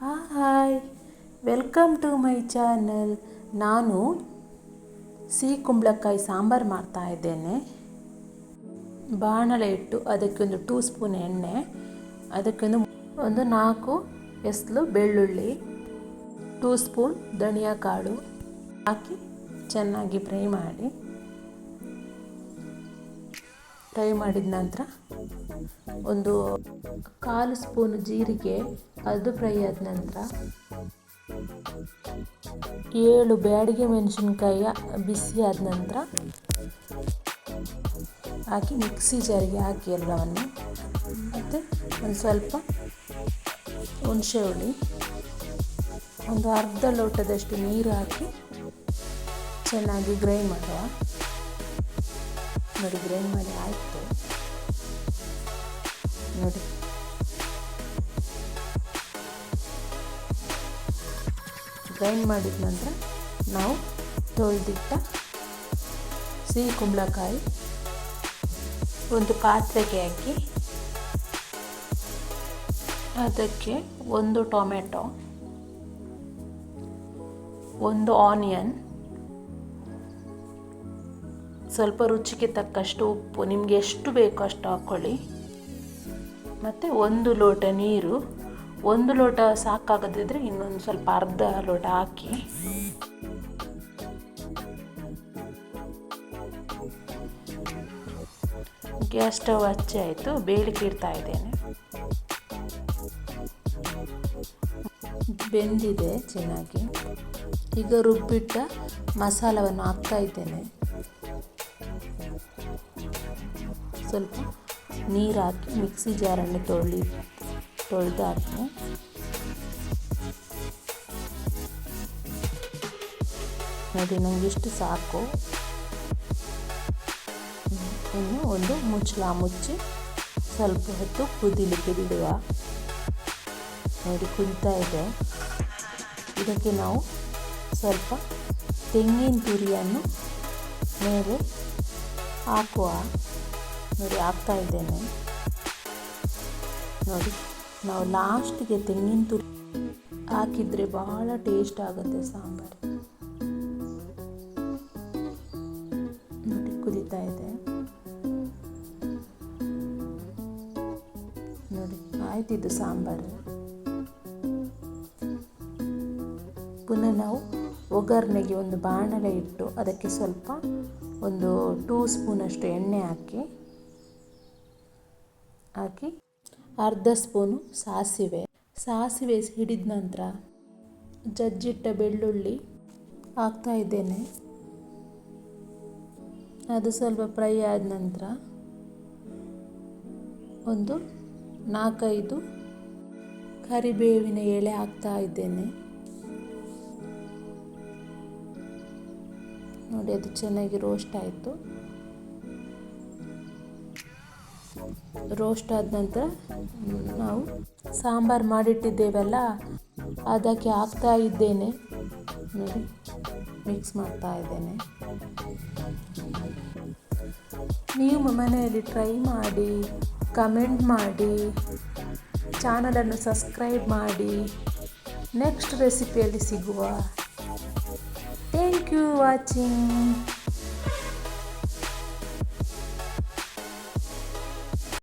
Hi. Welcome to my channel ನಾನು ಸಿಹಿ ಕುಂಬಳಕಾಯಿ ಸಾಂಬಾರು ಮಾಡ್ತಾ ಇದ್ದೇನೆ. ಬಾಣಲೆ ಇಟ್ಟು ಅದಕ್ಕೆ ಒಂದು ಟೂ ಸ್ಪೂನ್ ಎಣ್ಣೆ ಅದಕ್ಕೊಂದು ಒಂದು ನಾಲ್ಕು ಎಸ್ಲು ಬೆಳ್ಳುಳ್ಳಿ ಟೂ ಸ್ಪೂನ್ ಧನಿಯಾ ಕಾಳು ಹಾಕಿ ಚೆನ್ನಾಗಿ ಫ್ರೈ ಮಾಡಿ. ಫ್ರೈ ಮಾಡಿದ ನಂತರ ಒಂದು ಕಾಲು ಸ್ಪೂನ್ ಜೀರಿಗೆ ಅದು ಫ್ರೈ ಆದ ನಂತರ ಏಳು ಬ್ಯಾಡಿಗೆ ಮೆಣಸಿನ್ಕಾಯಿಯ ಬಿಸಿ ಆದ ನಂತರ ಹಾಕಿ ಮಿಕ್ಸಿ ಜಾರಿಗೆ ಹಾಕಿ ಎಲ್ಲವನ್ನು. ಮತ್ತು ಒಂದು ಸ್ವಲ್ಪ ಹುಣಸೆ ಹುಳಿ, ಒಂದು ಅರ್ಧ ಲೋಟದಷ್ಟು ನೀರು ಹಾಕಿ ಚೆನ್ನಾಗಿ ಗ್ರೈ ಮಾಡುವ. ನೋಡಿ, ಗ್ರೈಂಡ್ ಮಾಡಿ ಆಯಿತು. ನೋಡಿ. ಗ್ರೈಂಡ್ ಮಾಡಿದ ನಂತರ ನಾವು ತೊಳೆದಿಟ್ಟ ಸಿಹಿ ಕುಂಬಳಕಾಯಿ ಒಂದು ಪಾತ್ರೆಗೆ ಹಾಕಿ, ಅದಕ್ಕೆ ಒಂದು ಟೊಮೆಟೊ, ಒಂದು ಆನಿಯನ್ ಸ್ವಲ್ಪ ರುಚಿಗೆ ತಕ್ಕಷ್ಟು ಉಪ್ಪು, ನಿಮಗೆ ಎಷ್ಟು ಬೇಕೋ ಅಷ್ಟು ಹಾಕ್ಕೊಳ್ಳಿ ಮತ್ತು ಒಂದು ಲೋಟ ನೀರು, ಒಂದು ಲೋಟ ಸಾಕಾಗದಿದ್ದರೆ ಇನ್ನೊಂದು ಸ್ವಲ್ಪ ಅರ್ಧ ಲೋಟ ಹಾಕಿ. ಗ್ಯಾಸ್ ಸ್ಟವ್ ಹಚ್ಚಿ ಆಯಿತು ಬೇಳಿಕೆ ಇಡ್ತಾ ಇದ್ದೇನೆ. ಬೆಂದಿದೆ ಚೆನ್ನಾಗಿ. ಈಗ ರುಬ್ಬಿಟ್ಟ ಮಸಾಲವನ್ನು ಹಾಕ್ತಾ ಇದ್ದೇನೆ. ಸ್ವಲ್ಪ ನೀರು ಹಾಕಿ ಮಿಕ್ಸಿ ಜಾರನ್ನು ತೊಳಿ ತೊಳೆದಾಕಿ ನೋಡಿ ನನಗಿಷ್ಟು ಸಾಕು. ಇನ್ನು ಒಂದು ಮುಚ್ಚಳ ಮುಚ್ಚಿ ಸ್ವಲ್ಪ ಹೊತ್ತು ಕುದಿಲಿಕ್ಕೆ ಬಿಡುವ. ನೋಡಿ ಕುದಿತಾ ಇದೆ. ಇದಕ್ಕೆ ನಾವು ಸ್ವಲ್ಪ ತೆಂಗಿನ ತುರಿಯನ್ನು ಮೇಲೆ ಹಾಕುವ. ನೋಡಿ ಹಾಕ್ತಾ ಇದ್ದೇನೆ. ನೋಡಿ, ನಾವು ಲಾಸ್ಟಿಗೆ ತೆಂಗಿನ ತುರಿ ಹಾಕಿದರೆ ಭಾಳ ಟೇಸ್ಟ್ ಆಗುತ್ತೆ ಸಾಂಬಾರು. ನೋಡಿ, ಕುದೀತಾ ಇದೆ. ನೋಡಿ ಆಯ್ತಿದ್ದು ಸಾಂಬಾರು. ಪುನಃ ನಾವು ಒಗ್ಗರಣೆಗೆ ಒಂದು ಬಾಣಲೆ ಇಟ್ಟು ಅದಕ್ಕೆ ಸ್ವಲ್ಪ ಒಂದು ಟೂ ಸ್ಪೂನಷ್ಟು ಎಣ್ಣೆ ಹಾಕಿ ಹಾಕಿ ಅರ್ಧ ಸ್ಪೂನು ಸಾಸಿವೆ. ಸಾಸಿವೆ ಹಿಡಿದ ನಂತರ ಜಜ್ಜಿಟ್ಟ ಬೆಳ್ಳುಳ್ಳಿ ಹಾಕ್ತಾ ಇದ್ದೇನೆ. ಅದು ಸ್ವಲ್ಪ ಫ್ರೈ ಆದ ನಂತರ ಒಂದು ನಾಲ್ಕೈದು ಕರಿಬೇವಿನ ಎಲೆ ಹಾಕ್ತಾ ಇದ್ದೇನೆ. ನೋಡಿ, ಅದು ಚೆನ್ನಾಗಿ ರೋಸ್ಟ್ ಆಯಿತು. ರೋಸ್ಟ್ ಆದ ನಂತರ ನಾವು ಸಾಂಬಾರು ಮಾಡಿಟ್ಟಿದ್ದೇವಲ್ಲ, ಅದಕ್ಕೆ ಹಾಕ್ತಾ ಇದ್ದೇನೆ. ನೋಡಿ ಮಿಕ್ಸ್ ಮಾಡ್ತಾ ಇದ್ದೇನೆ. ನೀವು ಮನೆಯಲ್ಲಿ ಟ್ರೈ ಮಾಡಿ ಕಮೆಂಟ್ ಮಾಡಿ ಚಾನಲನ್ನು ಸಬ್ಸ್ಕ್ರೈಬ್ ಮಾಡಿ ನೆಕ್ಸ್ಟ್ ರೆಸಿಪಿಯಲ್ಲಿ ಸಿಗುವ. Thank you watching